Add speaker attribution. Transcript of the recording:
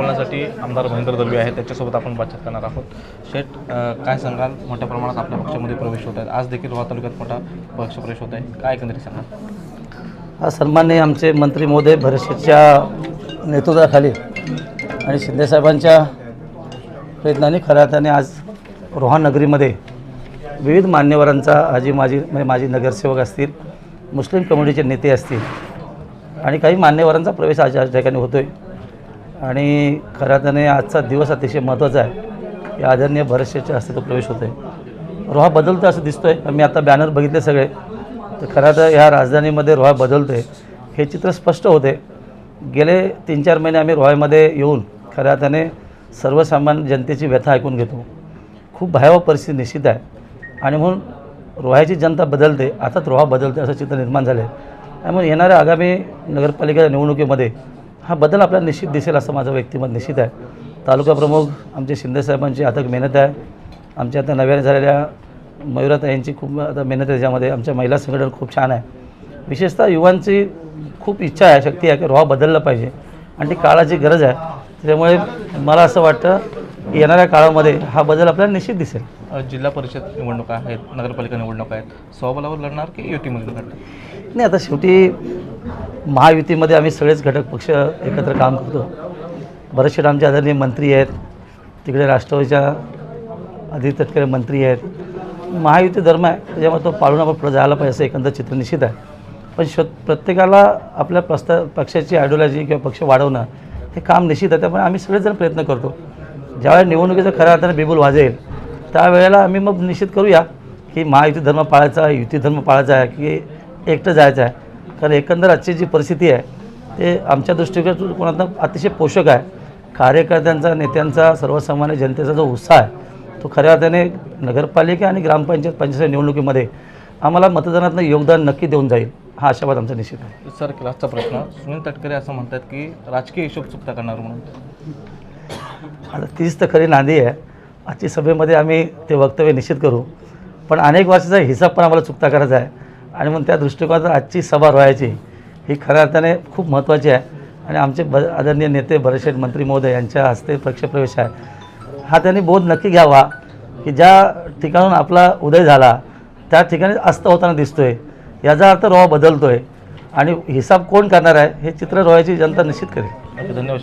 Speaker 1: बोलण्यासाठी आमदार महेंद्र दलवी आहे त्याच्यासोबत आपण बातचीत करणार आहोत. शेठ काय सांगाल? मोठ्या प्रमाणात आपल्या पक्षामध्ये प्रवेश होत आहेत आज देखील रोहा तालुक्यात मोठा पक्ष प्रवेश होत आहे. काय एकंदरीत सांगाल?
Speaker 2: आज सन्मानने आमचे मंत्री महोदय भरतशेठच्या नेतृत्वाखाली आणि शिंदेसाहेबांच्या प्रयत्नाने खऱ्या अर्थाने आज रोहा नगरीमध्ये विविध मान्यवरांचा आजी माजी म्हणजे माजी नगरसेवक असतील मुस्लिम कम्युनिटीचे नेते असतील आणि काही मान्यवरांचा प्रवेश आज या ठिकाणी होतो आहे आणि खऱ्या त्याने आजचा दिवस अतिशय महत्त्वाचा आहे. की आदरणीय भरतशेठच्या हस्ते तो प्रवेश होतो आहे रोहा बदलतो असं दिसतो आहे मी आता बॅनर बघितले सगळे. तर खरं तर ह्या राजधानीमध्ये रोहा बदलतो आहे हे चित्र स्पष्ट होते. गेले तीन चार महिने आम्ही रोहामध्ये येऊन खऱ्या त्याने सर्वसामान्य जनतेची व्यथा ऐकून घेतो. खूप भयावह परिस्थिती निश्चित आहे. आणि म्हणून रोह्याची जनता बदलते आताच रोहा बदलते असं चित्र निर्माण झालं आहे त्यामुळे येणाऱ्या आगामी नगरपालिका निवडणुकीमध्ये हा बदल आपल्याला निश्चित दिसेल असं माझं व्यक्तिमत निश्चित आहे. तालुका प्रमुख आमचे शिंदेसाहेबांची अथक मेहनत आहे. आमच्या आता नव्याने झालेल्या मयुराताईंची खूप आता मेहनत आहे त्याच्यामध्ये. आमच्या महिला संघटन खूप छान आहे. विशेषतः युवांची खूप इच्छा आहे शक्ती आहे की रोहा बदललं पाहिजे. आणि ती काळाची गरज आहे. त्याच्यामुळे मला असं वाटतं येणाऱ्या काळामध्ये हा बदल आपल्याला निश्चित दिसेल.
Speaker 1: जिल्हा परिषद निवडणुका आहेत नगरपालिका निवडणुका आहेत. स्वबलावर लढणार की युतीमध्ये लढणार?
Speaker 2: नाही आता शेवटी महायुतीमध्ये आम्ही सगळेच घटक पक्ष एकत्र काम करतो. बरेचसे आमचे आदरणीय मंत्री आहेत. तिकडे राष्ट्रवादीच्या आधी तत्कालीन मंत्री आहेत. महायुती धर्म आहे त्याच्यामुळे तो पाळून आपण पुढे जायला पाहिजे असं एकंदर चित्र निश्चित आहे. पण श प्रत्येकाला आपल्या प्रस्ता पक्षाची आयडिओलॉजी किंवा पक्ष वाढवणं हे काम निश्चित आहे. त्यामुळे आम्ही सगळेजण प्रयत्न करतो. ज्यावेळेला निवडणुकीचं खऱ्या अर्थाने बिबुल वाजेल त्यावेळेला आम्ही मग निश्चित करूया की महायुती धर्म पाळायचा आहे युती धर्म पाळायचा आहे की एकटं जायचं आहे. कारण एकंदर आजची जी परिस्थिती आहे ते आमच्या दृष्टिकोनातून अतिशय पोषक आहे. कार्यकर्त्यांचा नेत्यांचा सर्वसामान्य जनतेचा जो उत्साह आहे तो खऱ्या अर्थाने नगरपालिका आणि ग्रामपंचायत पंचायत निवडणुकीमध्ये आम्हाला मतदानातनं योगदान नक्की देऊन जाईल हा आशावाद आमचा निश्चित आहे.
Speaker 1: सर क्लासचा प्रश्न. सुनील तटकरे असं म्हणतात की राजकीय हिशोब चुकता करणार म्हणून.
Speaker 2: आता तीच तर खरी नांदी आहे. आजची सभेमध्ये आम्ही ते वक्तव्य निश्चित करू. पण अनेक वर्षाचा हिसाब पण आम्हाला चुकता करायचा आहे. आणि म्हणून त्या दृष्टिकोनातून आजची सभा रोहायची ही खऱ्या अर्थाने खूप महत्त्वाची आहे. आणि आमचे ब आदरणीय नेते बरेचसे मंत्री महोदय यांच्या हस्ते पक्षप्रवेश आहे. हा त्यांनी बोध नक्की घ्यावा की ज्या ठिकाणून आपला उदय झाला त्या ठिकाणी अस्त होताना दिसतो आहे याचा अर्थ रोहा आहे आणि हिसाब कोण करणार आहे हे चित्र रोहायची जनता निश्चित करेल.
Speaker 1: धन्यवाद.